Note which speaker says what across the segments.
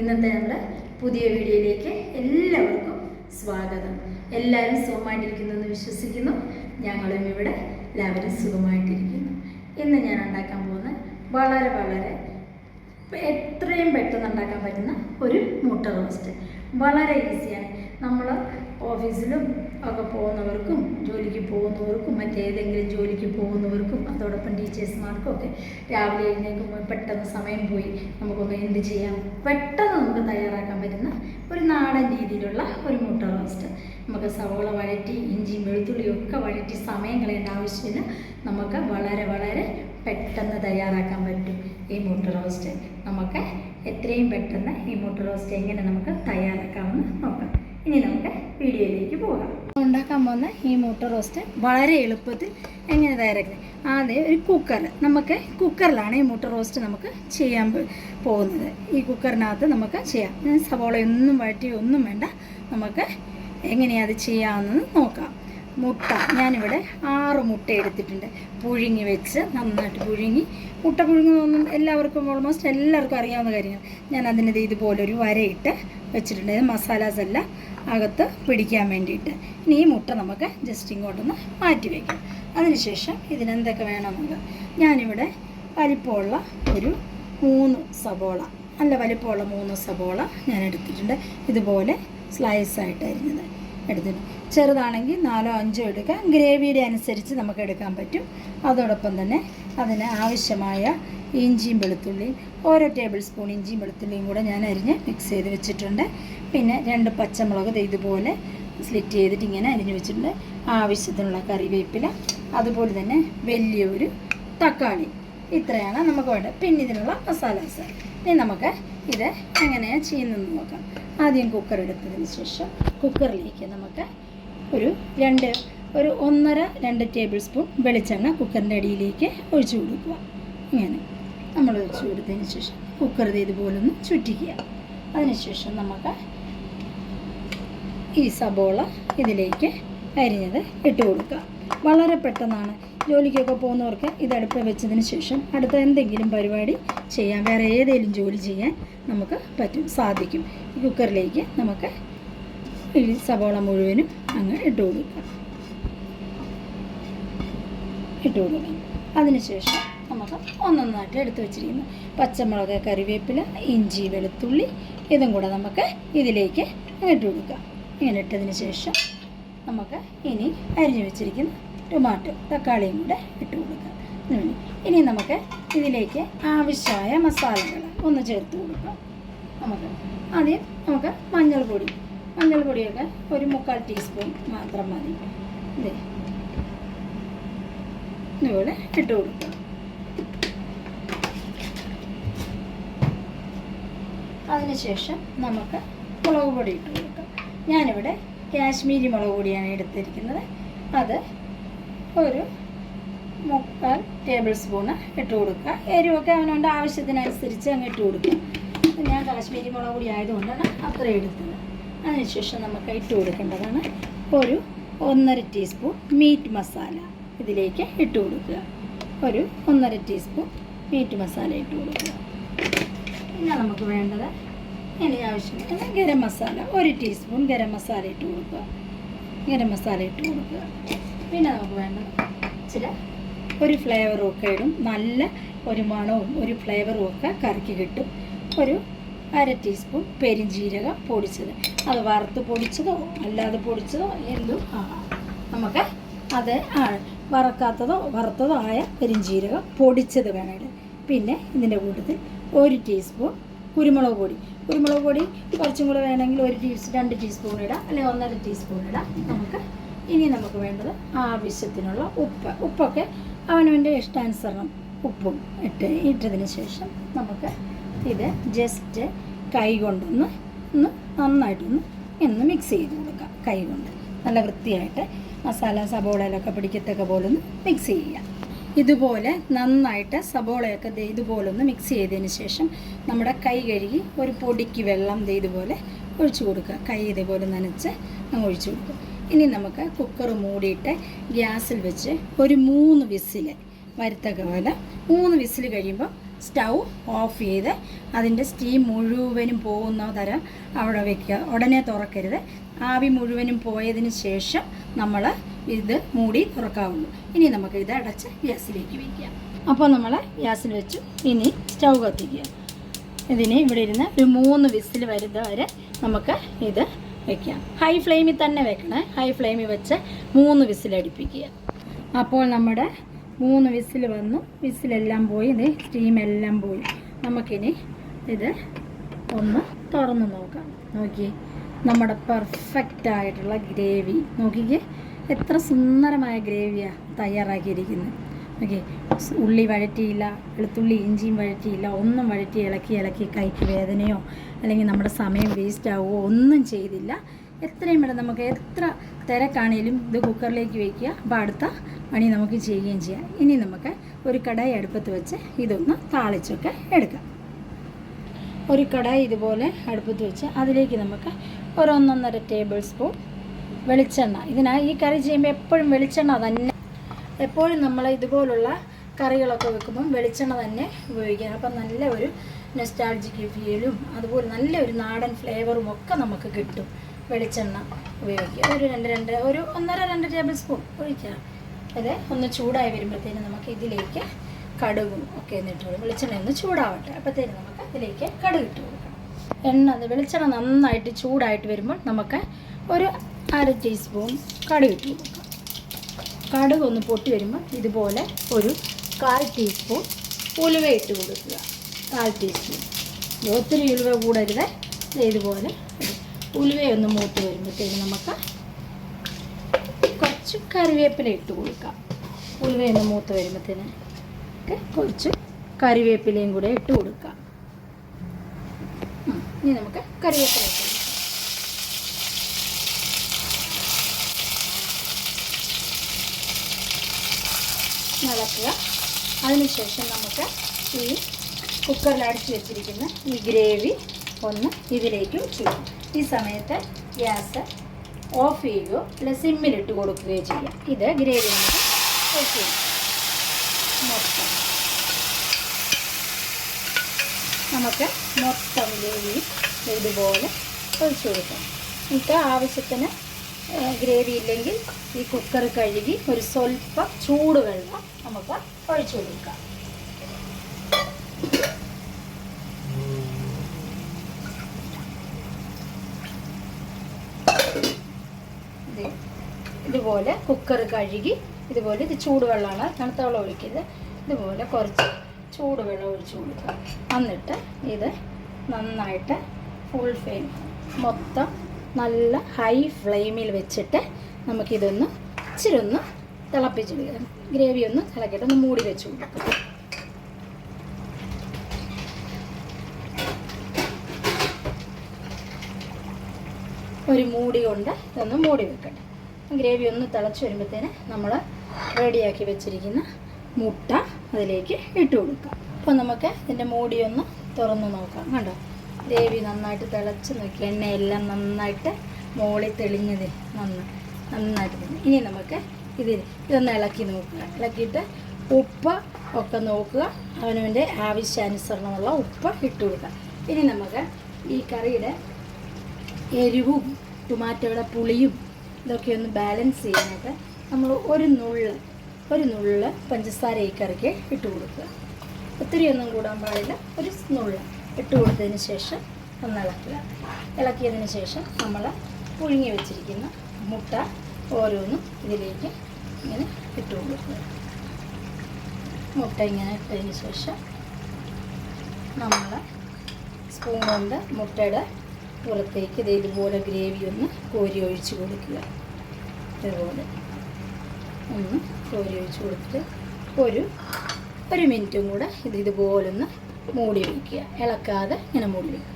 Speaker 1: ഇന്നത്തെ നമ്മുടെ പുതിയ വീഡിയോയിലേക്ക് എല്ലാവർക്കും സ്വാഗതം. എല്ലാവരും സുഖമായിട്ടിരിക്കുന്നു എന്ന് വിശ്വസിക്കുന്നു. ഞങ്ങളും ഇവിടെ എല്ലാവരും സുഖമായിട്ടിരിക്കുന്നു. ഇന്ന് ഞാൻ ഉണ്ടാക്കാൻ പോകുന്ന വളരെ വളരെ എത്രയും പെട്ടെന്ന് ഉണ്ടാക്കാൻ പറ്റുന്ന ഒരു മുട്ട റോസ്റ്റ് വളരെ ഈസിയാണ് നമ്മൾ ഓഫീസിലും ഒക്കെ പോകുന്നവർക്കും ജോലിക്ക് പോകുന്നവർക്കും മറ്റേതെങ്കിലും ജോലിക്ക് പോകുന്നവർക്കും അതോടൊപ്പം ടീച്ചേഴ്സ്മാർക്കും ഒക്കെ രാവിലെ എഴുന്നേൽക്കുമ്പോൾ പെട്ടെന്ന് സമയം പോയി. നമുക്കൊന്ന് എന്ത് ചെയ്യാം? പെട്ടെന്ന് നമുക്ക് തയ്യാറാക്കാൻ പറ്റുന്ന ഒരു നാടൻ രീതിയിലുള്ള ഒരു മുട്ട റോസ്റ്റ് നമുക്ക് സവോള വഴറ്റി ഇഞ്ചിയും വെളുത്തുള്ളിയും ഒക്കെ വഴറ്റി സമയം കളയേണ്ട ആവശ്യമില്ല നമുക്ക് വളരെ വളരെ പെട്ടെന്ന് തയ്യാറാക്കാൻ പറ്റും ഈ മുട്ട റോസ്റ്റ് നമുക്ക് എത്രയും പെട്ടെന്ന് ഈ മുട്ട റോസ്റ്റ് എങ്ങനെ നമുക്ക് തയ്യാറാക്കാമെന്ന് നോക്കാം. ഇനി നമുക്ക് വീഡിയോയിലേക്ക് പോകാം. ഉണ്ടാക്കാൻ പോകുന്ന ഈ മുട്ട റോസ്റ്റ് വളരെ എളുപ്പത്തിൽ എങ്ങനെ തയ്യാറാക്കുന്നത്? ആദ്യം ഒരു കുക്കർ നമുക്ക് കുക്കറിലാണ് ഈ മുട്ട റോസ്റ്റ് നമുക്ക് ചെയ്യാൻ പോകുന്നത്. ഈ കുക്കറിനകത്ത് നമുക്ക് ചെയ്യാം. സവോളയൊന്നും വഴറ്റി ഒന്നും വേണ്ട. നമുക്ക് എങ്ങനെയാണ് അത് ചെയ്യാമെന്ന് നോക്കാം. മുട്ട. ഞാനിവിടെ ആറ് മുട്ട എടുത്തിട്ടുണ്ട്. പുഴുങ്ങി വെച്ച് നന്നായിട്ട് പുഴുങ്ങി. മുട്ട പുഴുങ്ങുന്നതൊന്നും എല്ലാവർക്കും ഓൾമോസ്റ്റ് എല്ലാവർക്കും അറിയാവുന്ന കാര്യങ്ങൾ. ഞാൻ അതിന്റെ ഇതുപോലൊരു വരയിട്ട് വെച്ചിട്ടുണ്ട്. മസാലാസ് എല്ലാം അകത്ത് പിടിക്കാൻ വേണ്ടിയിട്ട്. ഇനി ഈ മുട്ട നമുക്ക് ജസ്റ്റ് ഇങ്ങോട്ടൊന്ന് മാറ്റി വയ്ക്കാം അതിനുശേഷം ഇതിനെന്തൊക്കെ വേണമെന്നത് ഞാനിവിടെ വലിപ്പമുള്ള ഒരു മൂന്ന് സബോള നല്ല വലിപ്പമുള്ള മൂന്ന് സബോള ഞാൻ എടുത്തിട്ടുണ്ട്. ഇതുപോലെ സ്ലൈസ് ആയിട്ട് അരിഞ്ഞത്. എടുത്തിട്ടുണ്ട്. ചെറുതാണെങ്കിൽ നാലോ അഞ്ചോ എടുക്കാം. ഗ്രേവിയുടെ അനുസരിച്ച് നമുക്ക് എടുക്കാൻ പറ്റും. അതോടൊപ്പം തന്നെ അതിന് ആവശ്യമായ ഇഞ്ചിയും വെളുത്തുള്ളിയും ഓരോ ടേബിൾ സ്പൂൺ ഇഞ്ചിയും വെളുത്തുള്ളിയും കൂടെ ഞാൻ അരിഞ്ഞ് മിക്സ് ചെയ്ത് വെച്ചിട്ടുണ്ട്. പിന്നെ രണ്ട് പച്ചമുളക് ഇതുപോലെ സ്ലിറ്റ് ചെയ്തിട്ട് ഇങ്ങനെ അരിഞ്ഞ് വെച്ചിട്ടുണ്ട്. ആവശ്യത്തിനുള്ള കറിവേപ്പില അതുപോലെ തന്നെ വലിയൊരു തക്കാളി. ഇത്രയാണ് നമുക്ക് വേണ്ടത്. പിന്നെ ഇതിനുള്ള മസാലാസ് ഇനി നമുക്ക് ഇത് എങ്ങനെയാണ് ചെയ്യുന്നതെന്ന് നോക്കാം. ആദ്യം കുക്കർ എടുത്തതിന് ശേഷം കുക്കറിലേക്ക് നമുക്ക് ഒരു രണ്ട് ഒരു ഒന്നര രണ്ട് ടേബിൾ സ്പൂൺ വെളിച്ചെണ്ണ കുക്കറിന്റെ അടിയിലേക്ക് ഒഴിച്ചു കൊടുക്കുക. ഇങ്ങനെ നമ്മൾ ഒഴിച്ചു കൊടുത്തതിന് ശേഷം കുക്കർ ഇത് ഇതുപോലെ ഒന്ന് ചുറ്റിക്കുക. അതിനുശേഷം നമുക്ക് ഈ സബോള ഇതിലേക്ക് അരിഞ്ഞത് ഇട്ട് കൊടുക്കുക. വളരെ പെട്ടെന്നാണ് ജോലിക്കൊക്കെ പോകുന്നവർക്ക് ഇത് അടുപ്പ് വെച്ചതിന് ശേഷം അടുത്ത എന്തെങ്കിലും പരിപാടി ചെയ്യാൻ വേറെ ഏതെങ്കിലും ജോലി ചെയ്യാൻ നമുക്ക് പറ്റും സാധിക്കും. ഈ കുക്കറിലേക്ക് നമുക്ക് ഈ സവാള മുഴുവനും അങ്ങ് ഇട്ട് കൊടുക്കുക. ഇട്ട് കൊടുക്കുക. അതിനുശേഷം നമുക്ക് ഒന്നൊന്നായിട്ട് എടുത്തു വെച്ചിരിക്കുന്നു. പച്ചമുളക് കറിവേപ്പില ഇഞ്ചി വെളുത്തുള്ളി ഇതും കൂടെ നമുക്ക് ഇതിലേക്ക് ഇട്ട് കൊടുക്കാം ഇങ്ങനെ ഇട്ടതിന് ശേഷം നമുക്ക് ഇനി അരിഞ്ഞു വെച്ചിരിക്കുന്ന ടൊമാറ്റോ തക്കാളിയും കൂടെ ഇട്ട് കൊടുക്കാം ഇനി നമുക്ക് ഇതിലേക്ക് ആവശ്യമായ മസാലകൾ ഒന്ന് ചേർത്ത് കൊടുക്കാം. നമുക്ക് ആദ്യം നമുക്ക് മഞ്ഞൾപ്പൊടി മഞ്ഞൾപ്പൊടിയൊക്കെ ഒരു മുക്കാൽ ടീസ്പൂൺ മാത്രം മതി. ഇതേ ഇതുപോലെ ഇട്ട് കൊടുക്കുക അതിനുശേഷം നമുക്ക് മുളക് പൊടി ഇട്ട് കൊടുക്കാം. ഞാനിവിടെ കാശ്മീരി മുളക് പൊടിയാണ് എടുത്തിരിക്കുന്നത്. അത് ഒരു മുക്കാൽ ടേബിൾ സ്പൂണ് ഇട്ട് കൊടുക്കുക. എരിവൊക്കെ അവനോണ്ട് ആവശ്യത്തിനനുസരിച്ച് അങ്ങ് ഇട്ട് കൊടുക്കുക. ഞാൻ കാശ്മീരി മുളക് പൊടി ആയതുകൊണ്ടാണ് അത്ര എടുത്തത്. അതിനുശേഷം നമുക്ക് ഇട്ട് കൊടുക്കേണ്ടതാണ് ഒരു ഒന്നര ടീസ്പൂൺ മീറ്റ് മസാല ഇതിലേക്ക് ഇട്ട് കൊടുക്കുക. ഒരു ഒന്നര ടീസ്പൂൺ മീറ്റ് മസാല ഇട്ട് കൊടുക്കുക. പിന്നെ നമുക്ക് വേണ്ടത് ഇനി ആവശ്യമുള്ളത് ഗരം മസാല ഒരു ടീസ്പൂൺ ഗരം മസാല ഇട്ട് കൊടുക്കുക. ഗരം മസാല ഇട്ട് കൊടുക്കുക. പിന്നെ നമുക്ക് വേണ്ടത് ചില ഒരു ഫ്ലേവറും ഒക്കെ ഇടും. നല്ല ഒരു മണവും ഒരു ഫ്ലേവറും ഒക്കെ കറിക്ക് കിട്ടും. ഒരു അര ടീസ്പൂൺ പെരിഞ്ജീരകം പൊടിച്ചത്. അത് വറുത്ത് പൊടിച്ചതോ അല്ലാതെ പൊടിച്ചതോ എന്തും ആകാം നമുക്ക് അത് വറക്കാത്തതോ വറുത്തതോ ആയ പെരിഞ്ജീരകം പൊടിച്ചത് വേണമെങ്കിൽ പിന്നെ ഇതിന്റെ കൂട്ടത്തിൽ ഒരു ടീസ്പൂൺ കുരുമുളക് പൊടി. കുരുമുളക് പൊടി കുറച്ചും കൂടെ വേണമെങ്കിൽ ഒരു ടീസ് രണ്ട് ടീസ്പൂൺ ഇടാം അല്ലെങ്കിൽ ഒന്നര ടീസ്പൂൺ ഇടാം. നമുക്ക് ഇനി നമുക്ക് വേണ്ടത് ആവശ്യത്തിനുള്ള ഉപ്പ്. ഉപ്പൊക്കെ അവനവന്റെ ഇഷ്ടാനുസരണം. ഉപ്പും ഇട്ട് ഇട്ടതിന് ശേഷം നമുക്ക് ഇത് ജസ്റ്റ് കൈ കൊണ്ടൊന്ന് ഒന്ന് നന്നായിട്ടൊന്ന് ഒന്ന് മിക്സ് ചെയ്ത് കൊടുക്കാം. കൈ കൊണ്ട്. നല്ല വൃത്തിയായിട്ട് മസാല സബോളയിലൊക്കെ പിടിക്കത്തക്ക പോലെ ഒന്ന് മിക്സ് ചെയ്യുക. ഇതുപോലെ നന്നായിട്ട് സബോളയൊക്കെ ഇതുപോലെ ഒന്ന് മിക്സ് ചെയ്തതിന് ശേഷം നമ്മുടെ കൈ കഴുകി ഒരു പൊടിക്ക് വെള്ളം ഇതുപോലെ ഒഴിച്ചു കൊടുക്കുക. കൈ ഇതേപോലെ നനച്ച് അങ്ങ് ഒഴിച്ചു കൊടുക്കുക. ഇനി നമുക്ക് കുക്കർ മൂടിയിട്ട് ഗ്യാസിൽ വെച്ച് ഒരു മൂന്ന് വിസിൽ വരുത്തക്ക പോലെ മൂന്ന് വിസിൽ കഴിയുമ്പോൾ സ്റ്റൗ ഓഫ് ചെയ്ത് അതിന്റെ സ്റ്റീം മുഴുവനും പോകുന്ന തരം അവിടെ വെക്കുക. ഉടനെ തുറക്കരുത്. ആവി മുഴുവനും പോയതിന് ശേഷം നമ്മൾ ഇത് മൂടി തുറക്കാവുള്ളൂ ഇനി നമുക്ക് ഇത് അടച്ച് ഗ്യാസിലേക്ക് വയ്ക്കാം അപ്പോൾ നമ്മൾ ഗ്യാസിൽ വെച്ചു. ഇനി സ്റ്റൗ കത്തിക്കുക. ഇതിന് ഇവിടെ ഇരുന്ന് ഒരു മൂന്ന് വിസിൽ വരുന്ന വരെ നമുക്ക് ഇത് വെക്കാം. ഹൈ ഫ്ലെയിമിൽ തന്നെ വെക്കണേ. ഹൈ ഫ്ലെയിമിൽ വെച്ച് മൂന്ന് വിസിൽ അടുപ്പിക്കുക. അപ്പോൾ നമ്മുടെ മൂന്ന് വിസിൽ വന്നു. വിസിലെല്ലാം പോയി. ഇത് സ്റ്റീമെല്ലാം പോയി. നമുക്കിനി ഇത് ഒന്ന് തുറന്ന് നോക്കാം. നോക്കിയേ നമ്മുടെ പെർഫെക്റ്റ് ആയിട്ടുള്ള ഗ്രേവി. നോക്കിക്കേ എത്ര സുന്ദരമായ ഗ്രേവിയാണ് തയ്യാറാക്കിയിരിക്കുന്നത്. ഓക്കെ ഉള്ളി വഴറ്റിയില്ല വെളുത്തുള്ളി ഇഞ്ചിയും വഴറ്റിയില്ല ഒന്നും വഴറ്റി ഇളക്കി ഇളക്കി കൈക്ക് വേദനയോ അല്ലെങ്കിൽ നമ്മുടെ സമയം വേസ്റ്റ് ആവുമോ ഒന്നും ചെയ്തില്ല. എത്രയും വേണം നമുക്ക് എത്ര തിരക്കാണേലും ഇത് കുക്കറിലേക്ക് വയ്ക്കുക. അപ്പോൾ അടുത്ത പണി നമുക്ക് ചെയ്യുകയും ചെയ്യാം. ഇനി നമുക്ക് ഒരു കടായി അടുപ്പത്ത് വെച്ച് ഇതൊന്ന് താളിച്ചൊക്കെ എടുക്കാം. ഒരു കടായി ഇതുപോലെ അടുപ്പത്ത് വെച്ച് അതിലേക്ക് നമുക്ക് ഒരു ഒന്നൊന്നര ടേബിൾ സ്പൂൺ വെളിച്ചെണ്ണ. ഇതിനായി ഈ കറി ചെയ്യുമ്പോൾ എപ്പോഴും വെളിച്ചെണ്ണ തന്നെ എപ്പോഴും നമ്മൾ ഇതുപോലുള്ള കറികളൊക്കെ വെക്കുമ്പം വെളിച്ചെണ്ണ തന്നെ ഉപയോഗിക്കണം അപ്പം നല്ല ഒരു നെസ്റ്റാൾജിക്ക് ഫീലും അതുപോലെ നല്ലൊരു നാടൻ ഫ്ലേവറും ഒക്കെ നമുക്ക് കിട്ടും വെളിച്ചെണ്ണ ഉപയോഗിക്കുക ഒരു രണ്ട് രണ്ട് ഒരു ഒന്നര രണ്ട് ടേബിൾ സ്പൂൺ ഒഴിക്കുക അത് ഒന്ന് ചൂടായി വരുമ്പോഴത്തേനും നമുക്ക് ഇതിലേക്ക് കടുകും ഒക്കെ എന്നിട്ട് വെളിച്ചെണ്ണ ഒന്ന് ചൂടാവട്ടെ. അപ്പോഴത്തേനും നമുക്ക് ഇതിലേക്ക് കടുക് ഇട്ട് കൊടുക്കണം. എണ്ണ അത് വെളിച്ചെണ്ണ നന്നായിട്ട് ചൂടായിട്ട് വരുമ്പോൾ നമുക്ക് ഒരു അര ടീസ്പൂൺ കടുക് ഇട്ട് കൊടുക്കാം. കടുക് ഒന്ന് പൊട്ടി വരുമ്പോൾ ഇതുപോലെ ഒരു കാൽ ടീസ്പൂൺ ഉലുവ ഇട്ട് കൊടുക്കുക. കാൽ ടീസ്പൂൺ ഒത്തിരി ഉലുവ കൂടരുത്. ഇതുപോലെ ഉലുവയൊന്ന് മൂത്ത് വരുമ്പോഴത്തേക്ക് നമുക്ക് കുറച്ച് കറിവേപ്പില ഇട്ട് കൊടുക്കാം. ഉലുവയൊന്ന് മൂത്ത് വരുമ്പോഴത്തേന് ഒക്കെ കുറച്ച് കറിവേപ്പിലയും കൂടെ ഇട്ട് കൊടുക്കാം. ഇനി നമുക്ക് കറിവേപ്പില ഇട്ട് കൊടുക്കാം. ഇളക്കുക അതിനുശേഷം നമുക്ക് ഈ കുക്കറിൽ അടച്ചു വെച്ചിരിക്കുന്ന ഈ ഗ്രേവി ഒന്ന് ഇതിലേക്ക് വെച്ചു ഈ സമയത്ത് ഗ്യാസ് ഓഫ് ചെയ്യുകയോ അല്ല സിമ്മിലിട്ട് കൊടുക്കുകയോ ചെയ്യാം. ഇത് ഗ്രേവി നമുക്ക് ഓഫ് ചെയ്യും. മൊത്തം. നമുക്ക് മൊത്തം ഗ്രേവി ഇതുപോലെ ഒഴിച്ചു കൊടുക്കാം. നമുക്ക് ആവശ്യത്തിന് ഗ്രേവി ഇല്ലെങ്കിൽ ഈ കുക്കർ കഴുകി ഒരു സ്വല്പം ചൂട് വെള്ളം നമുക്ക് ഒഴിച്ചു കൊടുക്കാം ഇത് ഇതുപോലെ കുക്കർ കഴുകി ഇതുപോലെ ഇത് ചൂടുവെള്ളമാണ് തണുത്ത വെള്ളം ഒഴിക്കരുത്. ഇതുപോലെ കുറച്ച് ചൂടുവെള്ളം ഒഴിച്ചു കൊടുക്കുക. എന്നിട്ട് ഇത് നന്നായിട്ട് ഫുൾ ഫ്ലെയിം മൊത്തം നല്ല ഹൈ ഫ്ലെയിമിൽ വെച്ചിട്ട് നമുക്കിതൊന്ന് ഇച്ചിരി ഒന്ന് തിളപ്പിച്ചെടുക്കുക ഗ്രേവി ഒന്ന് തിളക്കിയിട്ട് ഒന്ന് മൂടി വെച്ച് കൊടുക്കുക ഒരു മൂടി കൊണ്ട് ഇതൊന്ന് മൂടി വെക്കട്ടെ. ഗ്രേവി ഒന്ന് തിളച്ച് വരുമ്പോഴത്തേന് നമ്മൾ റെഡിയാക്കി വെച്ചിരിക്കുന്ന മുട്ട അതിലേക്ക് ഇട്ട് കൊടുക്കാം അപ്പോൾ നമുക്ക് ഇതിന്റെ മൂടി ഒന്ന് തുറന്ന് നോക്കാം കണ്ടോ? ഗ്രേവി നന്നായിട്ട് തിളച്ച് നോക്കി. എണ്ണയെല്ലാം നന്നായിട്ട് മോളി തെളിഞ്ഞത് നന്ന് നന്നായിട്ട് ഇനി നമുക്ക് ഇതിൽ ഇതൊന്ന് ഇളക്കി നോക്കുക. ഇളക്കിയിട്ട് ഉപ്പ് ഒക്കെ നോക്കുക. അവനവന്റെ ആവശ്യാനുസരണമുള്ള ഉപ്പ് ഇട്ട് കൊടുക്കുക. ഇനി നമുക്ക് ഈ കറിയുടെ എരിവും ടൊമാറ്റോയുടെ പുളിയും ഇതൊക്കെ ഒന്ന് ബാലൻസ് ചെയ്യാനായിട്ട് നമ്മൾ ഒരു നുള്ള് ഒരു നുള്ള് പഞ്ചസാര ഈ ഇട്ട് കൊടുക്കുക. ഒത്തിരി ഒന്നും കൂടാൻ പാടില്ല. ഒരു നുള്ള് ഇട്ട് കൊടുത്തതിന് ശേഷം ഒന്ന് ഇളക്കുക. ഇളക്കിയതിന് ശേഷം നമ്മൾ പുഴുങ്ങി വെച്ചിരിക്കുന്ന മുട്ട ഓരോന്നും ഇതിലേക്ക് ഇങ്ങനെ ഇട്ട് കൊടുക്കുക. മുട്ട ഇങ്ങനെ ഇട്ടതിന് ശേഷം നമ്മൾ സ്പൂൺ കൊണ്ട് മുട്ടയുടെ പുറത്തേക്ക് ഇത് ഇതുപോലെ ഗ്രേവി ഒന്ന് കോരി ഒഴിച്ച് കൊടുക്കുക. ഇതുപോലെ ഒന്ന് കോരി ഒഴിച്ച് കൊടുത്തിട്ട് ഒരു ഒരു മിനിറ്റും കൂടെ ഇത് ഇതുപോലെ ഒന്ന് മൂടി വയ്ക്കുക ഇളക്കാതെ ഇങ്ങനെ മൂടി വയ്ക്കുക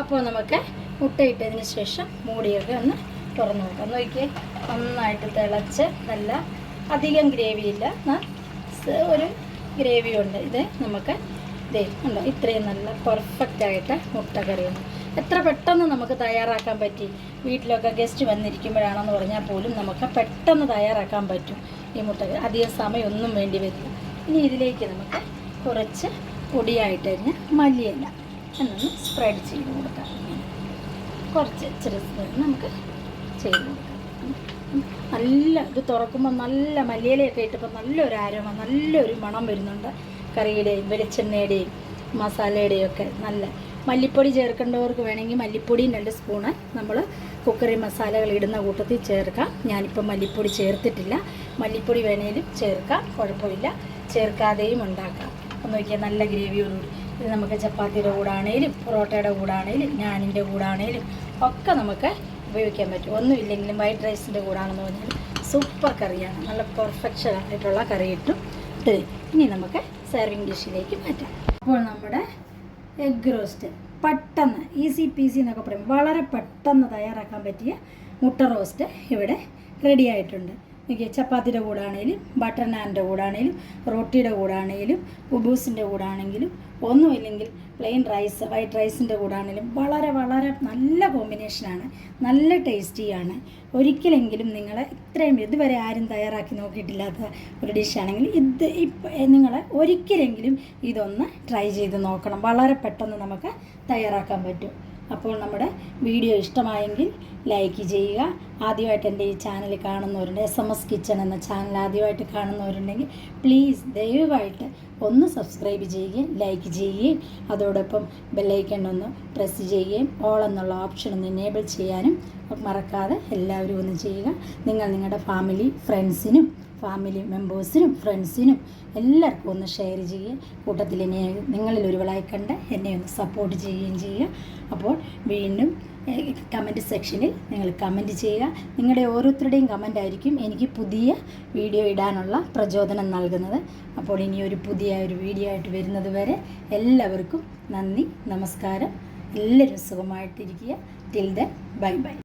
Speaker 1: അപ്പോൾ നമുക്ക് മുട്ടയിട്ടതിന് ശേഷം മൂടിയൊക്കെ ഒന്ന് തുറന്നു നോക്കാം. നോക്കിയേ നന്നായിട്ട് തിളച്ച് നല്ല അധികം ഗ്രേവി ഇല്ല. ഒരു ഗ്രേവി ഉണ്ട്. ഇത് നമുക്ക് ദേ ഉണ്ടോ ഇത്രയും നല്ല പെർഫെക്റ്റ് ആയിട്ട് മുട്ട കറിയാണ്. എത്ര പെട്ടെന്ന് നമുക്ക് തയ്യാറാക്കാൻ പറ്റി? വീട്ടിലൊക്കെ ഗസ്റ്റ് വന്നിരിക്കുമ്പോഴാണെന്ന് പറഞ്ഞാൽ പോലും നമുക്ക് പെട്ടെന്ന് തയ്യാറാക്കാൻ പറ്റും ഈ മുട്ട കറി. അധികം സമയമൊന്നും വേണ്ടി വരില്ല. ഇനി ഇതിലേക്ക് നമുക്ക് കുറച്ച് പൊടിയായിട്ട് തന്നെ മല്ലിയില എന്നൊന്ന് സ്പ്രെഡ് ചെയ്ത് കൊടുക്കാം. കുറച്ച് ഇച്ചിരി നമുക്ക് ചെയ്ത് കൊടുക്കാം. നല്ല ഇത് തുറക്കുമ്പോൾ നല്ല മല്ലിയിലയൊക്കെ ഇട്ടപ്പോൾ നല്ലൊരു ആരോമ നല്ലൊരു മണം വരുന്നുണ്ട്. കറിയുടെയും വെളിച്ചെണ്ണയുടെയും മസാലയുടെയും ഒക്കെ നല്ല മല്ലിപ്പൊടി ചേർക്കേണ്ടവർക്ക് വേണമെങ്കിൽ മല്ലിപ്പൊടിയും രണ്ട് സ്പൂണ് നമ്മൾ കുക്കറി മസാലകൾ ഇടുന്ന കൂട്ടത്തിൽ ചേർക്കാം. ഞാനിപ്പോൾ മല്ലിപ്പൊടി ചേർത്തിട്ടില്ല. മല്ലിപ്പൊടി വേണേലും ചേർക്കാം. കുഴപ്പമില്ല. ചേർക്കാതെയും ഉണ്ടാക്കാം. ഒന്ന് നോക്കിയാൽ നല്ല ഗ്രേവിയോടുകൂടി ഇത് നമുക്ക് ചപ്പാത്തിയുടെ കൂടാണേലും പൊറോട്ടയുടെ കൂടാണേലും ഞാനിന്റെ കൂടാണേലും ഒക്കെ നമുക്ക് ഉപയോഗിക്കാൻ പറ്റും. ഒന്നുമില്ലെങ്കിലും വൈറ്റ് റൈസിന്റെ കൂടാണെന്ന് പറഞ്ഞാൽ സൂപ്പർ കറിയാണ്. നല്ല പെർഫെക്ഷൻ ആയിട്ടുള്ള കറി കിട്ടും ഇനി നമുക്ക് സെർവിങ് ഡിഷിലേക്ക് മാറ്റാം. അപ്പോൾ നമ്മുടെ എഗ് റോസ്റ്റ് പെട്ടെന്ന് ഈസി പീസി എന്നൊക്കെ പറയും. വളരെ പെട്ടെന്ന് തയ്യാറാക്കാൻ പറ്റിയ മുട്ട റോസ്റ്റ് ഇവിടെ റെഡി ആയിട്ടുണ്ട്. എനിക്ക് ചപ്പാത്തിയുടെ കൂടാണേലും ബട്ടർ നാനിന്റെ കൂടാണേലും റൊട്ടിയുടെ കൂടാണേലും ഉബൂസിന്റെ കൂടാണെങ്കിലും ഒന്നുമില്ലെങ്കിൽ പ്ലെയിൻ റൈസ് വൈറ്റ് റൈസിന്റെ കൂടാണെങ്കിലും വളരെ വളരെ നല്ല കോമ്പിനേഷനാണ് നല്ല ടേസ്റ്റിയാണ്. ഒരിക്കലെങ്കിലും നിങ്ങൾ ഇത്രയും ഇതുവരെ ആരും തയ്യാറാക്കി നോക്കിയിട്ടില്ലാത്ത ഒരു ഡിഷാണെങ്കിൽ ഇത് ഇപ്പം നിങ്ങൾ ഒരിക്കലെങ്കിലും ഇതൊന്ന് ട്രൈ ചെയ്ത് നോക്കണം. വളരെ പെട്ടെന്ന് നമുക്ക് തയ്യാറാക്കാൻ പറ്റും. അപ്പോൾ നമ്മുടെ വീഡിയോ ഇഷ്ടമായെങ്കിൽ ലൈക്ക് ചെയ്യുക. ആദ്യമായിട്ട് എന്റെ ഈ ചാനൽ കാണുന്നവരുണ്ട് എസ് എം എസ് കിച്ചൺ എന്ന ചാനൽ ആദ്യമായിട്ട് കാണുന്നവരുണ്ടെങ്കിൽ പ്ലീസ് ദയവായിട്ട് ഒന്ന് സബ്സ്ക്രൈബ് ചെയ്യുകയും ലൈക്ക് ചെയ്യുകയും അതോടൊപ്പം ബെല്ലൈക്കൺ ഒന്ന് പ്രസ് ചെയ്യുകയും ഓൾ എന്നുള്ള ഓപ്ഷൻ ഒന്ന് എനേബിൾ ചെയ്യാനും മറക്കാതെ എല്ലാവരും ഒന്ന് ചെയ്യുക. നിങ്ങൾ നിങ്ങളുടെ ഫാമിലി ഫ്രണ്ട്സിനും ഫാമിലി മെമ്പേഴ്സിനും ഫ്രണ്ട്സിനും എല്ലാവർക്കും ഒന്ന് ഷെയർ ചെയ്യുക. കൂട്ടത്തിൽ എന്നെ നിങ്ങളിൽ ഒരുവളായി കണ്ട് എന്നെ ഒന്ന് സപ്പോർട്ട് ചെയ്യുകയും ചെയ്യുക. അപ്പോൾ വീണ്ടും കമന്റ് സെക്ഷനിൽ നിങ്ങൾ കമന്റ് ചെയ്യുക. നിങ്ങളുടെ ഓരോരുത്തരുടെയും കമന്റ് ആയിരിക്കും എനിക്ക് പുതിയ വീഡിയോ ഇടാനുള്ള പ്രചോദനം നൽകുന്നത്. അപ്പോൾ ഇനി ഒരു പുതിയ ഒരു വീഡിയോ ആയിട്ട് വരുന്നത് വരെ എല്ലാവർക്കും നന്ദി നമസ്കാരം. എല്ലാവരും സുഖമായിട്ടിരിക്കുക. Till then bye bye